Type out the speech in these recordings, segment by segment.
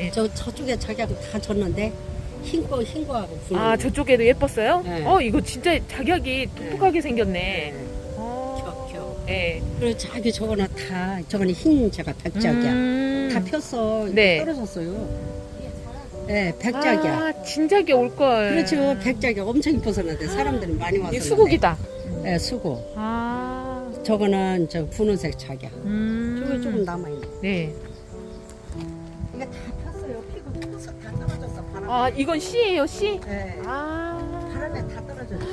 네. 저 저쪽에 자기하고 다 줬는데 흰거 흰거하고 붉은 아 거. 저쪽에도 예뻤어요? 네. 어 이거 진짜 자격이 똑똑하게 생겼네. 어. 겨, 겨. 네. 그리고 자기 저거는 다 저거는 흰 제가 백작이야. 음. 다 폈어. 네. 떨어졌어요. 네, 백작이야. 아 진작에 올 걸. 그렇죠. 백작이 엄청 이뻤었는데 사람들이 많이 왔었는데. 이 수국이다. 네, 수국. 아. 저거는 저 분홍색 작이야. 음. 저기 조금 남아 있네. 네. 이게 다 아 이건 씨예요 씨. 네. 아. 바람에 다 떨어졌지.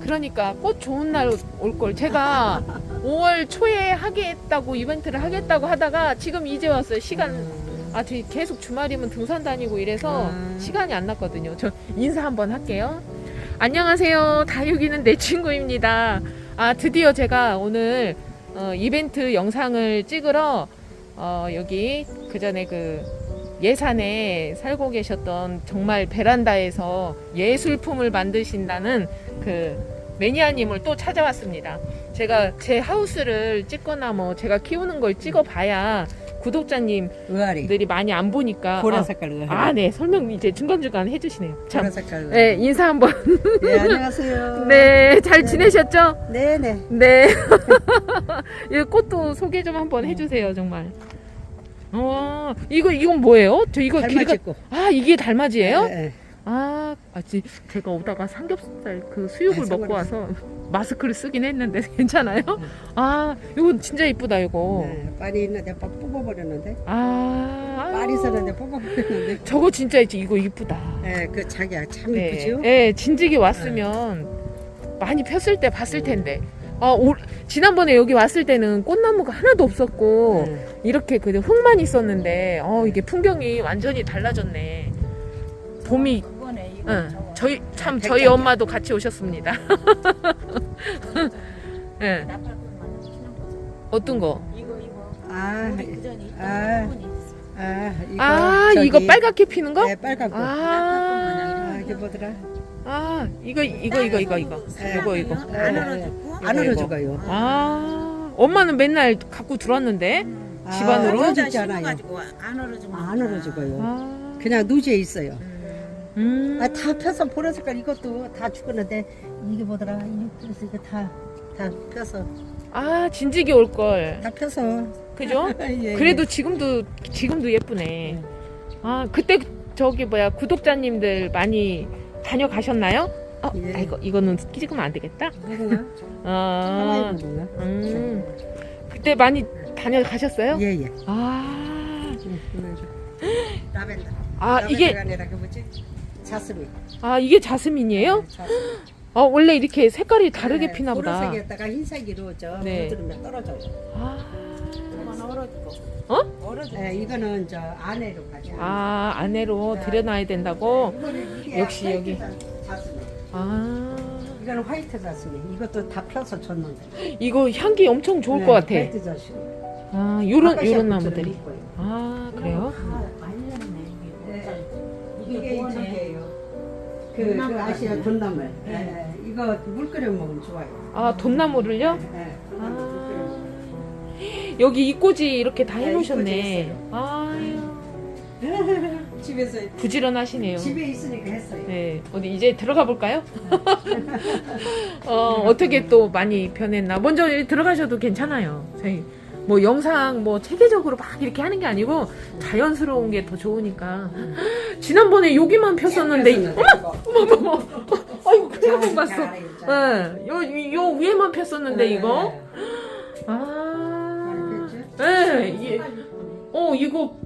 그러니까 꽃 좋은 날 올 걸. 제가 5월 초에 하겠다고 이벤트를 하겠다고 하다가 지금 이제 왔어요. 시간 아, 저희 계속 주말이면 등산 다니고 이래서 음. 시간이 안 났거든요. 저 인사 한번 할게요. 안녕하세요. 다육이는 내 친구입니다. 아, 드디어 제가 오늘 어, 이벤트 영상을 찍으러 어, 여기 그 전에 그 예산에 살고 계셨던 정말 베란다에서 예술품을 만드신다는 그 매니아님을 또 찾아왔습니다. 제가 제 하우스를 찍거나 뭐 제가 키우는 걸 찍어봐야 구독자님 의아리. 들이 많이 안 보니까 보라 아, 색깔 의아리. 아, 네 설명 이제 중간중간 해주시네요. 보라 참, 색깔 의아리. 네 인사 한번. 네, 안녕하세요. 네, 잘 네. 지내셨죠? 네네. 네. 이 꽃도 소개 좀 한번 해주세요, 정말. 어, 이거 이건 뭐예요? 저 이거 길이가 달맞이고. 아 이게 달맞이에요? 네, 아, 아지 제가 오다가 삼겹살 그 수육을 아, 먹고. 와서 마스크를 쓰긴 했는데 괜찮아요? 아, 이거 진짜 이쁘다 이거. 네, 빨이 있는데 빡 뽑아버렸는데. 아, 아유. 빨이 있었는데 뽑아버렸는데. 저거 진짜 이제 이거 이쁘다. 네, 그 자기야 참 네, 이쁘죠? 네, 진즉이 왔으면 많이 폈을 때 봤을 텐데. 아, 올, 지난번에 여기 왔을 때는 꽃나무가 하나도 없었고 네. 이렇게 그 흙만 있었는데 어 이게 풍경이 완전히 달라졌네. 봄이 그거네 이거 응. 저거. 저희 참 백작이야. 저희 엄마도 같이 오셨습니다. 예. 나팔꽃만 거죠. 어떤 거? 이거 이거 아, 우리 그 전에 있던 아. 있어. 아, 이거. 아, 저기, 이거 빨갛게 피는 거? 네, 빨갛고. 아, 아, 이게 뭐더라? 아, 이거 이거 이거 이거 이거. 네. 이거 이거. 안 네. 얼어주고 안 이거, 얼어 죽어요. 아, 엄마는 맨날 갖고 들어왔는데. 집안으로? 아, 혼자 얼어 죽지 않아요. 심어가지고 안 얼어주고 안 얼어 죽어요. 아. 그냥 누지에 있어요. 음. 아, 다 펴서 보라 색깔 이것도 다 죽었는데 이게 뭐더라? 이거 이거 다, 다 펴서. 아, 진즉이 올 걸. 다 펴서. 그죠? 예, 그래도 지금도 지금도 예쁘네. 아, 그때 저기 뭐야 구독자님들 많이 다녀가셨나요? 어, 예. 아, 이거 이거는 찍으면 안 되겠다. 누구야? 아, 하나의? 음, 그때 많이 다녀가셨어요? 예, 예. 아. 라벤더. 아 이게 아니라 그 뭐지? 자스민. 아 이게 자스민이에요? 네, 자스민. 아 원래 이렇게 색깔이 다르게 네, 피나 보다. 보라색에다가 흰색으로 저 네. 물들으면 떨어져요. 아, 얼어주고 어? 얼어주고 네, 이거는 저 안에로 가지. 아 안에로 들여놔야 된다고. 역시 여기. 아, 이거는 화이트 자스민. 이것도 다 펴서 줬는데. 이거 향기 엄청 좋을 네, 것 같아. 화이트 자스민. 아, 요런 요런 나무들이. 아 그래요? 이게 네. 저게요. 그, 그 아시아 돈나물. 네. 네. 이거 물 끓여 먹으면 좋아요. 아 돈나무를요? 네. 여기 이꼬지 이렇게 다 네, 해놓으셨네. 이꼬지 아 집에서 부지런하시네요. 집에 있으니까 했어요. 네 어디 이제 들어가 볼까요? 어 어떻게 또 많이 변했나? 먼저 들어가셔도 괜찮아요. 저희 뭐 영상 뭐 체계적으로 막 이렇게 하는 게 아니고 자연스러운 게 더 좋으니까. 지난번에 여기만 폈었는데 어머 어머 어머 아이고 큰일 날 뻔봤어. 예, 요, 요 위에만 폈었는데 이거. 아, 예, 이, 어 이거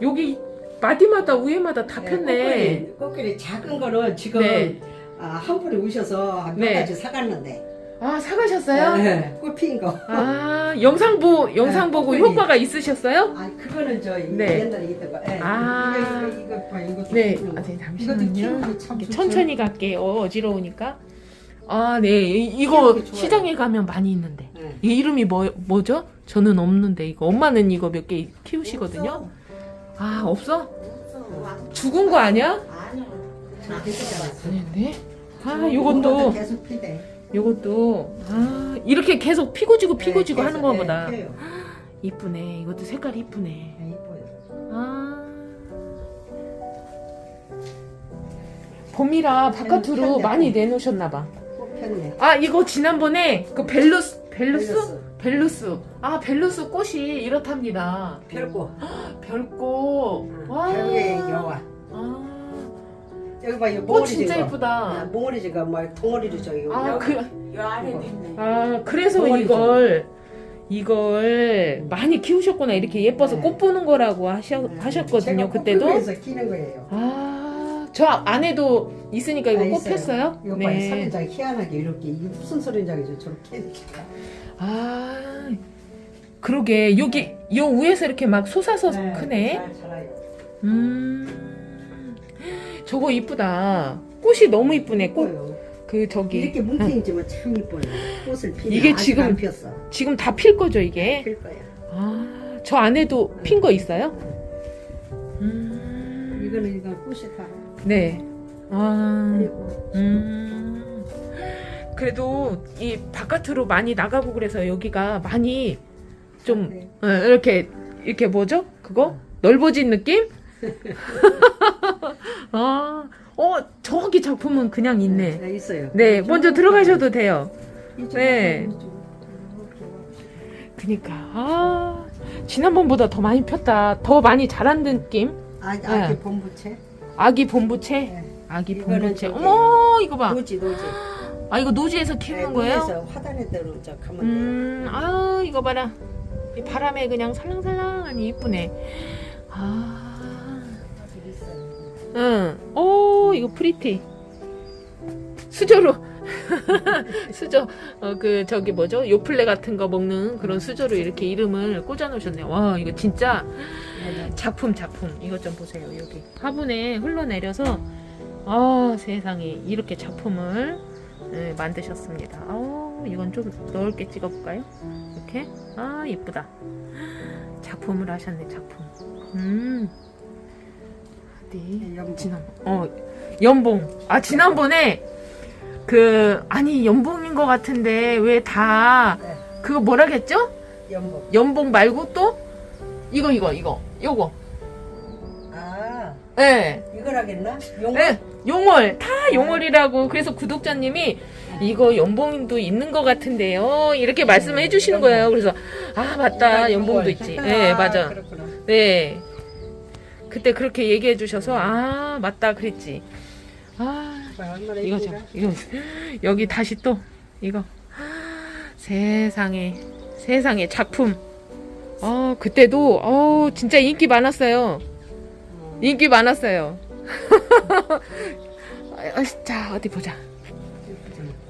여기 마디마다 위에마다 다 폈네. 꽃길이, 꽃길이 작은 거는 지금 네. 아, 한 분이 오셔서 몇 네. 가지 사갔는데. 아 사가셨어요? 네. 꽃핀 거. 아 영상 보 영상 네, 보고 코끼리. 효과가 있으셨어요? 아, 그거는 저 네. 옛날에 있던 거. 네. 아. 이거 이거 이거 봐. 이것도 네. 아, 네, 이것도 잠시만요. 키우기 참 이렇게 좋죠. 천천히 갈게요. 어지러우니까. 아, 네. 이- 이거 키우기 좋아요. 시장에 가면 많이 있는데. 네. 이 이름이 뭐 뭐죠? 저는 없는데 이거 엄마는 이거 몇 개 키우시거든요. 아, 없어? 죽은 거 아니야? 아닌데. 아, 요것도 계속 피대. 요것도 아, 이렇게 계속 피고 지고 피고 지고 네, 하는 거보다 네. 이쁘네. 이것도 색깔이 이쁘네. 네. 아. 봄이라 바깥으로. 많이 내놓으셨나 봐. 폈네. 아 이거 지난번에 그 벨루스 벨루스 벨루스. 아 벨루스 꽃이 이렇답니다. 별고. 별꽃 와 별의 여와. 아, 여기 봐, 이 꽃 몽골이 진짜 지금. 예쁘다. 몽골이지가 뭐 동아리로 저기. 아, 그, 요 아래도 있네. 아 그래서 동아리죠. 이걸 이걸 많이 키우셨구나 이렇게 예뻐서 네. 꽃 보는 거라고 하셔, 하셨거든요 그때도. 그래서 키는 거예요. 아저 안에도 있으니까 이거 아, 꽃 있어요. 폈어요? 이거 봐, 선인장 희한하게 이렇게 이게 무슨 선인장이죠? 저렇게 이렇게. 아 그러게 여기 요 위에서 이렇게 막 솟아서 크네. 잘 자라요. 음 저거 이쁘다. 꽃이 너무 이쁘네. 꽃 예뻐요. 그 저기 이렇게 뭉탱이지만 참 예뻐요. 꽃을 피면 이게 아직 지금- 안 피었어. 지금 다 필 거죠 이게? 필 거야. 아, 저 안에도 핀 거 있어요? 음, 이거는 이거 꽃이 다 네. 아, 그리고 음. 그래도 이 바깥으로 많이 나가고 그래서 여기가 많이 좀 네. 어, 이렇게 이렇게 뭐죠? 그거 넓어진 느낌? 아, 어 저기 작품은 그냥 있네. 네, 있어요. 네, 먼저 들어가셔도 돼요. 네. 그니까 아 지난번보다 더 많이 폈다. 더 많이 자란 느낌? 아, 아기 네. 본부채. 아기 본부채? 네. 아기 이거는 본부채. 저기- 어머 이거 봐. 노지 노지. 아 이거 노지에서 키우는 네, 거예요? 노지에서 화단에 대로 저 가면 돼요. 음, 아 이거 봐라. 이 바람에 그냥 살랑살랑하니 이쁘네. 아. 응. 오 이거 프리티. 수저로. 수저 어 그 저기 뭐죠 요플레 같은 거 먹는 그런 수저로 이렇게 이름을 꽂아 놓으셨네. 와 이거 진짜 네, 작품 작품 이것 좀 보세요 여기 화분에 흘러내려서 아 세상에 이렇게 작품을 예, 만드셨습니다 아 이건 좀 넓게 찍어볼까요 이렇게 아 이쁘다. 작품을 하셨네 작품. 음. 어디? 네, 연봉. 지난 어 연봉. 아 지난번에 그 아니 연봉인 것 같은데 왜 다 네. 그거 뭐라겠죠? 연복. 연봉 말고 또 이거 이거 이거 요거. 아, 예. 이거라겠나? 용. 예, 용월. 다 용월이라고. 그래서 구독자님이 이거 연봉도 있는 것 같은데요 이렇게 말씀을 해주시는 연봉. 거예요 그래서 아 맞다 연봉도. 있지 네 아, 맞아. 네 그때 그렇게 얘기해 주셔서 아 맞다 그랬지 아 이거? 좀 이거 여기 다시 또 이거 세상에 세상에 작품 어 그때도 어 진짜 인기 많았어요 어. 인기 많았어요 아, 자 어디 보자.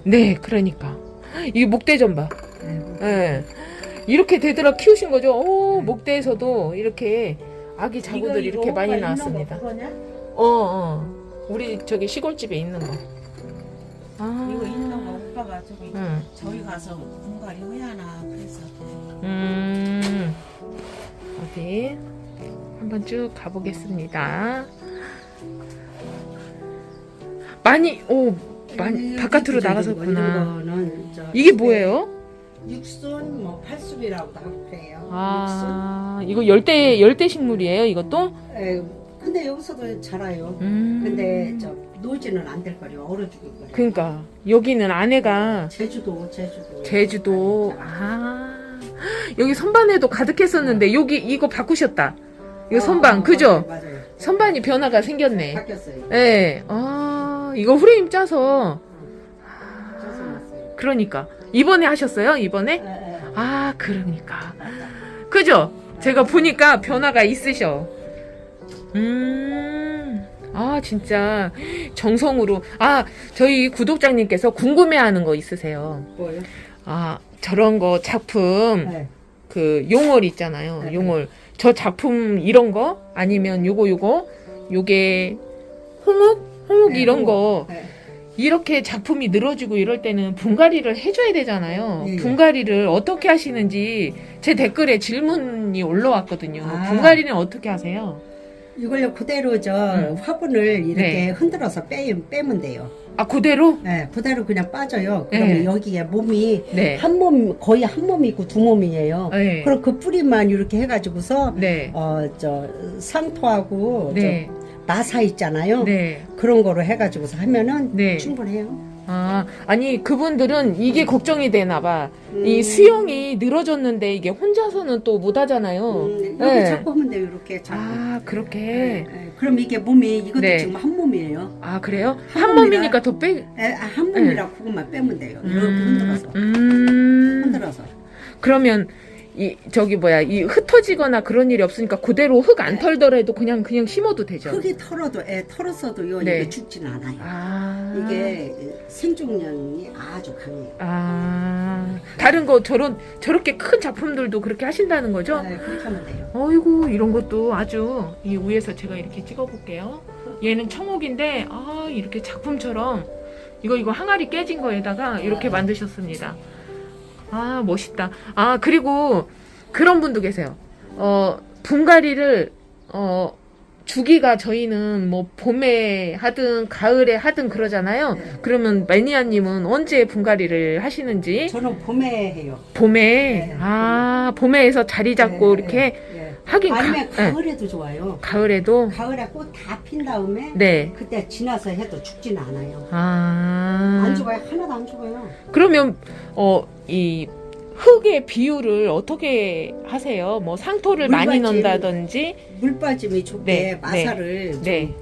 네 그러니까 이게 목대전 봐 네. 예. 이렇게 되더라 키우신 거죠 오 목대에서도 이렇게 아기 자구들 이렇게 많이 나왔습니다? 어, 어. 우리 저기 시골집에 있는 거. 아. 이거 있는 거 오빠가 저기 응. 저희 가서 분갈이 해야나 그래서 음. 어디? 한번 쭉 가보겠습니다. 많이, 오, 많이, 이- 바깥으로 거는 저 이게 뭐예요? 육순 뭐 팔순이라고도 하고 그래요. 아, 이거 열대, 열대 식물이에요, 이것도? 육순. 에, 근데 여기서도 자라요. 음. 근데 저 노지는 안 될 거요. 얼어 죽을 거요. 그니까, 여기는 안에가 제주도, 제주도. 제주도, 아. 여기 선반에도 가득했었는데, 여기 이거 바꾸셨다. 이거 선반, 그죠? 어, 맞아요. 맞아요. 선반이 변화가 생겼네. 바뀌었어요. 예. 아, 이거 프레임 짜서. 그러니까 이번에 하셨어요? 이번에? 에, 에. 아, 그러니까. 그죠? 제가 보니까 변화가 있으셔. 음. 아, 진짜 정성으로 아, 저희 구독자님께서 궁금해하는 거 있으세요. 뭐요? 아, 저런 거 작품 네. 그 용월 있잖아요. 네, 용월. 저 작품 이런 거 아니면 요거 요거 요게 홍옥 홍옥 네, 이런. 거 네. 이렇게 작품이 늘어지고 이럴 때는 분갈이를 해줘야 되잖아요. 예, 예. 분갈이를 어떻게 하시는지 제 댓글에 질문이 올라왔거든요. 아. 분갈이는 어떻게 하세요? 이걸요 그대로 저 음. 화분을 이렇게 네. 흔들어서 빼, 빼면 돼요. 아 그대로? 네, 그대로 그냥 빠져요. 그러면 네. 여기에 몸이 네. 한 몸 거의 한 몸이 있고 두 몸이에요. 네. 그럼 그 뿌리만 이렇게 해가지고서 네. 어저 상토하고 네. 저 마사 있잖아요. 네. 그런 거로 해가지고서 하면은 네. 충분해요. 아, 아니 그분들은 이게 걱정이 되나 봐. 이 음. 수영이 늘어졌는데 이게 혼자서는 또 못 하잖아요. 음, 여기 네. 잡고 하면 돼요. 이렇게 잡고. 아, 그렇게. 예, 그럼 이게 몸이 이것도 네. 지금 한 몸이에요. 아, 그래요? 한 한 몸이니까 더 빼. 예, 아, 한 몸이라 그것만 빼면 돼요. 이렇게 음, 흔들어서 음. 흔들어서. 그러면 이 저기 뭐야 이 흩어지거나 그런 일이 없으니까 그대로 흙안 네. 털더라도 그냥 그냥 심어도 되죠. 흙이 털어도 애 털었어도요 네. 이게 죽진 않아요. 아 이게 생존력이 아주 강해요. 아 다른 거 저런 저렇게 큰 작품들도 그렇게 하신다는 거죠? 네, 그렇게 하면 돼요. 어이구 이런 것도 아주 이 위에서 제가 이렇게 찍어볼게요. 얘는 청옥인데 아 이렇게 작품처럼 이거 이거 항아리 깨진 거에다가 이렇게 만드셨습니다. 아 멋있다. 아 그리고 그런 분도 계세요. 어 분갈이를 어 주기가 저희는 뭐 봄에 하든 가을에 하든 그러잖아요. 네. 그러면 매니아님은 언제 분갈이를 하시는지 저는 봄에 해요. 봄에 네. 아 봄에에서 자리 잡고 네, 이렇게 예. 하긴 가, 아니면 예. 가을에도 좋아요. 가을에도 가을에 꽃 다 핀 다음에 네. 그때 지나서 해도 죽지는 않아요. 아. 안 죽어요. 하나도 안 죽어요. 그러면 어 이 흙의 비율을 어떻게 하세요? 뭐 상토를 많이 물받침. 넣는다든지 물 빠짐이 좋게 네, 마사를 좀 네.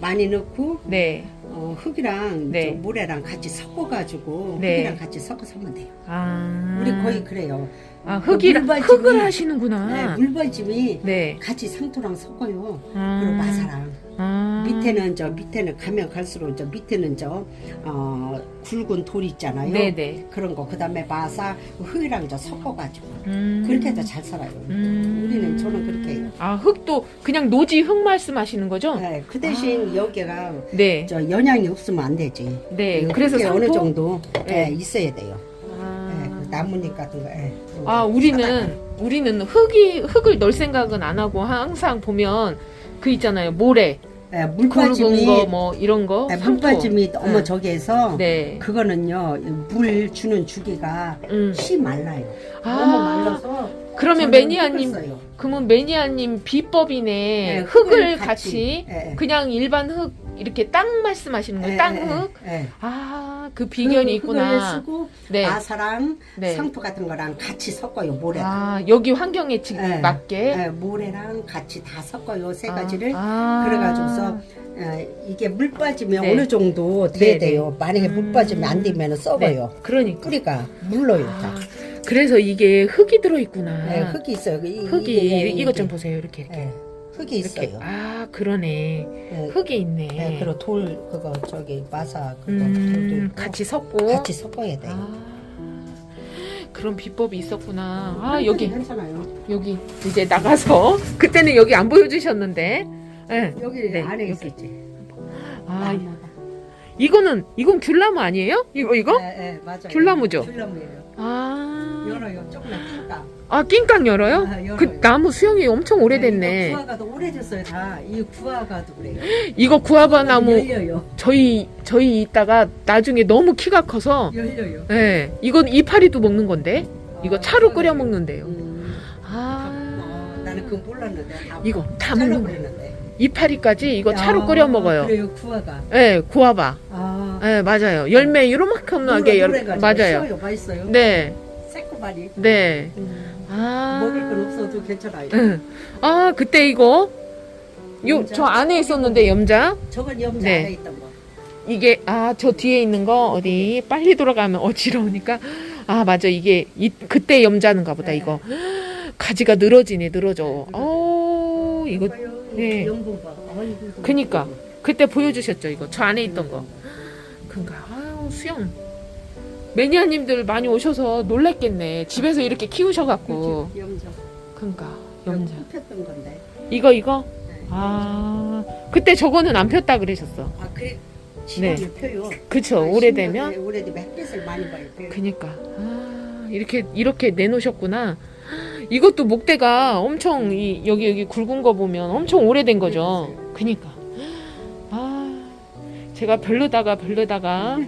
많이 넣고 네. 어, 흙이랑 네. 저 모래랑 같이 섞어가지고 네. 흙이랑 같이 섞어서 하면 돼요. 아. 우리 거의 그래요. 아, 흙이랑 물받침이- 흙을 네, 하시는구나. 물벌짐이 네. 같이 상토랑 섞어요. 아. 그리고 마사랑 아. 밑에는 저 밑에는 가면 갈수록 저 밑에는 저 어, 굵은 돌 있잖아요. 네, 네. 그런 거 그다음에 마사 흙이랑 저 섞어가지고 음. 그렇게 해도 잘 살아요. 음. 우리는 저는 그렇게 해요. 아, 흙도 그냥 노지 흙 말씀하시는 거죠? 네, 그 대신 여기가 네. 저 영양이 없으면 안 되지. 네. 이 그래서 상토 어느 정도 네. 예, 있어야 돼요. 아. 예, 그 나뭇잎 같은 거. 예, 아, 우리는 우리는 흙이 흙을 넣을 생각은 안 하고 항상 보면 그 있잖아요. 모래, 예, 굵은 물빠짐이 거뭐 이런 거. 예, 상토. 물빠짐이 너무 네. 저기에서 네. 그거는요 물 주는 주기가 음. 씨 말라요. 아, 너무 말라서 그러면 매니아님. 그러면 매니아님 비법이네. 네, 흙을 같이, 예, 예. 그냥 일반 흙 이렇게 땅 말씀하시는 거예요. 예, 땅흙. 예, 예. 아, 그 비결이 있구나. 쓰고 네. 마사랑 네. 상토 같은 거랑 같이 섞어요 모래랑. 아, 여기 환경에 지- 예, 맞게. 예, 모래랑 같이 다 섞어요 세 아, 가지를. 아. 그래가지고서 예, 이게 물 빠지면 네. 어느 정도 돼야 네, 네. 돼요. 만약에 음. 물 빠지면 안 되면 썩어요. 그러니까. 뿌리가 물러요. 다. 아, 그래서 이게 흙이 들어 있구나. 예, 흙이 있어요. 이, 흙이 이게, 이것 좀 이게. 보세요. 이렇게 이렇게. 예, 흙이 이렇게. 있어요. 아, 그러네. 예, 흙이 있네. 예, 그리고 돌 그거 저기 마사 그거 돌도 음, 있고 같이 섞고. 같이 섞어야 돼요. 아, 그런 비법이 있었구나. 아, 여기, 괜찮아요. 여기 이제 나가서 그때는 여기 안 보여주셨는데. 예. 여기 네, 안에 여기. 있었지. 아, 나무가. 이거는 이건 귤나무 아니에요? 이거 이거? 예, 예, 맞아요. 귤나무죠? 귤나무예요. 아, 열어요. 조금만. 아 낑깡 열어요? 아, 열어요. 그 나무 수영이 엄청 이거 오래됐네. 구화가도 오래됐어요. 다. 이 구화가도 그래요. 이거 구아바 나무 열려요. 저희 저희 이따가 나중에 너무 키가 커서 열려요. 예 이건 이파리도 먹는 건데 이거 아, 차로 그러네. 끓여 먹는데요. 음, 아 아, 나는 그건 몰랐는데. 다 이거 다 먹는 거예요. 이파리까지 이거 차로 아, 끓여 먹어요. 그래요. 구화가. 예 구아바. 아. 예 맞아요. 열매 이렇게만하게 열 맞아요. 쉬워요. 맛있어요. 네 새콤하니. 네. 음, 아 먹을 건 없어도 괜찮아요. 응. 아 그때 이거 요 염자? 저 안에 있었는데 염자 저건 염자 네. 안에 있던 거. 이게 아 저 뒤에 있는 거 어디 빨리 돌아가면 어지러우니까 아 맞아 이게 이 그때 염자는가 보다 네. 이거 가지가 늘어지네 늘어져 네, 늘어져. 어 이거 네. 그니까. 그때 보여주셨죠 이거 저 안에 있던 거 그니까 아유 수영 매니아님들 많이 오셔서 놀랬겠네 집에서 이렇게 키우셔갖고. 그니까 염자 폈던 건데. 이거 이거 네. 아 그때 저거는 안 폈다 그러셨어 아 그래. 지방을 펴요. 그쵸 아, 오래되면 신기하네. 오래되면 햇빛을 많이 봐요. 펴요. 그니까 아 이렇게 이렇게 내놓으셨구나. 이것도 목대가 엄청 이 여기 여기 굵은 거 보면 엄청 오래된 거죠. 그니까 아 제가 별로다가 별로다가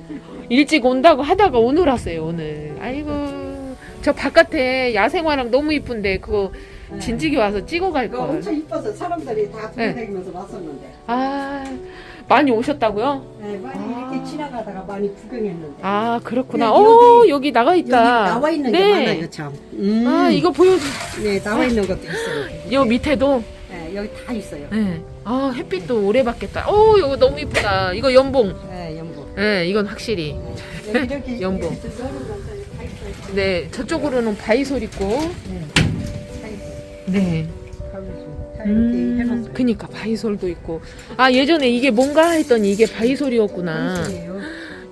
일찍 온다고 하다가 오늘 왔어요 오늘. 아이고 저 바깥에 야생화랑 너무 이쁜데 그거 네. 진즉이 와서 찍어 갈 그거 걸. 엄청 이뻐서 사람들이 다 네. 돌아다니면서 왔었는데. 아, 많이 오셨다고요? 네, 많이 아. 이렇게 지나가다가 많이 구경했는데. 아, 그렇구나. 네, 어, 여기- 여기 나가 여기 있다. 나와 있는 게 네. 많아요, 참. 음. 아, 이거 보여줘. 네, 나와 있는 것도 있어요. 요 밑에도. 네, 여기 다 있어요. 네. 아, 햇빛도 오래 받겠다. 어, 이거 너무 이쁘다. 이거 연봉. 네, 연보. 네, 이건 확실히. 네, 있어요. 네, 저쪽으로는 바이솔 있고. 네. 네. 음. 그니까 바이솔도 있고. 아, 예전에 이게 뭔가 했더니 이게 바이솔이었구나.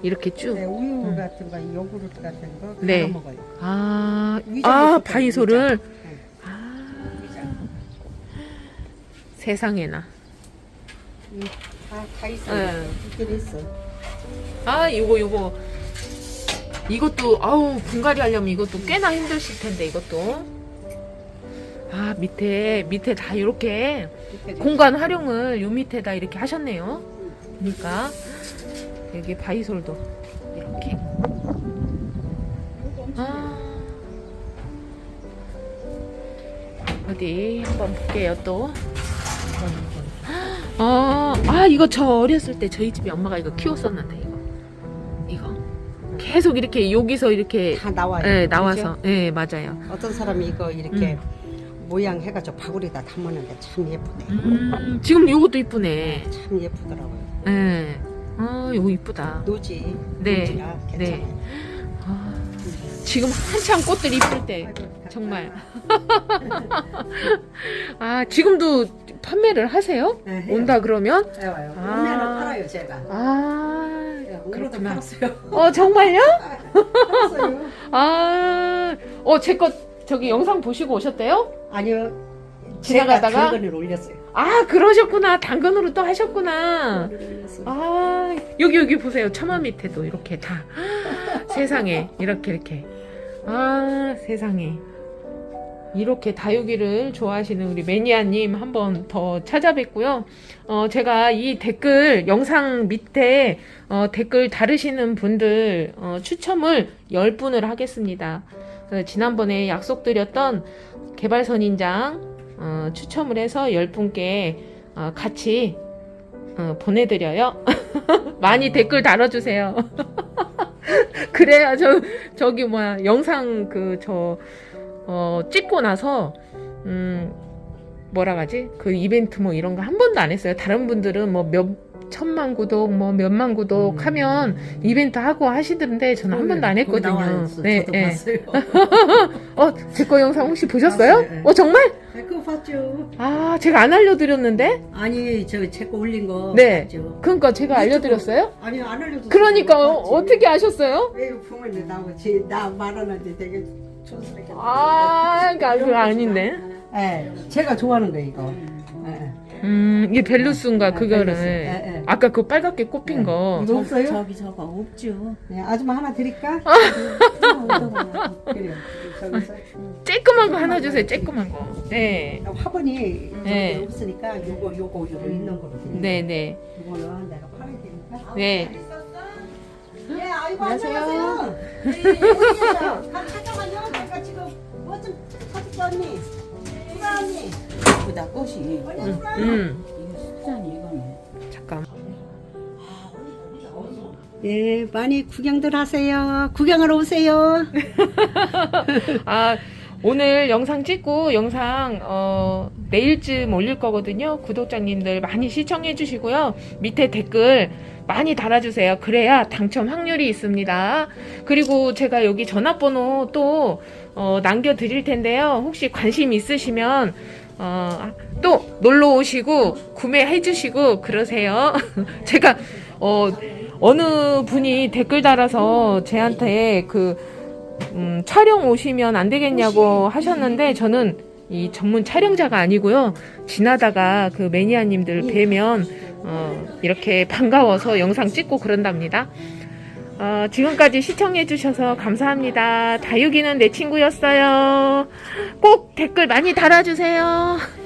이렇게 쭉. 네, 우유 같은 거, 요구르트 같은 거 네. 먹어요. 아, 아, 바이솔을. 네. 아. 세상에나. 음, 다, 다 있어요. 네. 있어. 아, 요거. 이것도, 아우, 분갈이 하려면 이것도 꽤나 힘드실 텐데, 이것도. 아, 밑에, 밑에 다 이렇게 이렇게 공간 활용을 요 밑에다 이렇게 하셨네요. 그러니까, 여기 바이솔도 이렇게. 아. 어디 한번 볼게요, 또. 아, 아, 이거 저 어렸을 때 저희 집에 엄마가 이거 키웠었는데, 이거. 이거. 계속 이렇게 여기서 이렇게, 다 나와요. 예, 그죠? 나와서. 예, 맞아요. 어떤 사람이 이거 이렇게 모양 해가지고 바구리에다 담았는데 참 예쁘네. 음, 지금 요것도 이쁘네. 참 예쁘더라고요. 예. 아, 요거 이쁘다. 노지. 네, 네. 괜찮아요. 아, 지금 한참 꽃들 이쁠 때. 아이고, 정말. 아, 지금도 판매를 하세요? 네, 해요. 온다 그러면? 네, 와요. 아. 오면은 팔아요 제가. 아, 네, 오늘도 그렇구나. 팔았어요. 어, 정말요? 팔았어요. 아, 어, 제 거 저기 영상 보시고 오셨대요? 아니요. 지나가다가? 제가 당근을 올렸어요. 아, 그러셨구나. 당근으로 또 하셨구나. 올렸어요. 아, 여기, 여기 보세요. 처마 밑에도 이렇게 다. 세상에. 이렇게, 이렇게. 아, 세상에. 이렇게 다육이를 좋아하시는 우리 매니아님 한번 더 찾아뵙고요. 어, 제가 이 댓글, 영상 밑에 어, 댓글 다르시는 분들 어, 추첨을 10분을 하겠습니다. 어, 지난번에 약속드렸던 개발선인장 어, 추첨을 해서 10분께 어, 같이 어, 보내드려요. 많이 댓글 달아주세요. 그래야 저 저기 뭐야 영상 그 저 어, 찍고 나서 음 뭐라 가지 그 이벤트 뭐 이런 거 한 번도 안 했어요. 다른 분들은 뭐 몇 천만 구독 뭐 몇만 구독 음. 하면 이벤트 하고 하시던데 저는 한 번도 안 했거든요. 네, 저도 네. 봤어요. 어, 제 거 영상 혹시 보셨어요? 봤어요, 네. 어, 정말? 네, 그거 봤죠. 아, 제가 안 알려드렸는데? 아니 저 제 거 올린 거 네. 봤죠. 그러니까 제가 알려드렸어요? 아니 안 알려줬어요. 그러니까 어. 어떻게 아셨어요? 왜 부모님 나하고 제- 나 말하는데 되게 촌스럽게. 아, 그러니까 그거 아닌데. 네, 제가 좋아하는 거 이거. 네. 음, 이게 벨루스인가 아, 그거를. 벨루스. 예, 예. 아까 그 빨갛게 꼽힌 네. 거. 이거 없어요? 저기 저거 없죠. 네, 아줌마 하나 드릴까? 아. 그래요. 저기서 쬐끄만 거 하나 주세요. 쬐끄만 거. 네. 화분이 네. 저기 없으니까 요거 요거 요거 있는 거로 드릴게요. 네, 네. 이거는 내가 팔아야 되니까. 네. 네, 아이고 안녕하세요. 안녕하세요. 네. 내가 지금 뭐좀 사줄게 언니. 수라 언니. 보다 꽃이. 언니 수라 언니. 음. 이거 숫자니 이거는. 잠깐. 네, 많이 구경들 하세요. 구경하러 오세요. 아, 오늘 영상 찍고 영상 어, 내일쯤 올릴 거거든요. 구독자님들 많이 시청해 주시고요. 밑에 댓글 많이 달아주세요. 그래야 당첨 확률이 있습니다. 그리고 제가 여기 전화번호 또 어, 남겨드릴 텐데요. 혹시 관심 있으시면 어, 또 놀러 오시고 구매해 주시고 그러세요. 제가 어, 어느 분이 댓글 달아서 제한테 그 음, 촬영 오시면 안 되겠냐고 하셨는데 저는 이 전문 촬영자가 아니고요. 지나다가 그 매니아님들 뵈면 어, 이렇게 반가워서 영상 찍고 그런답니다. 어, 지금까지 시청해주셔서 감사합니다. 다육이는 내 친구였어요. 꼭 댓글 많이 달아주세요.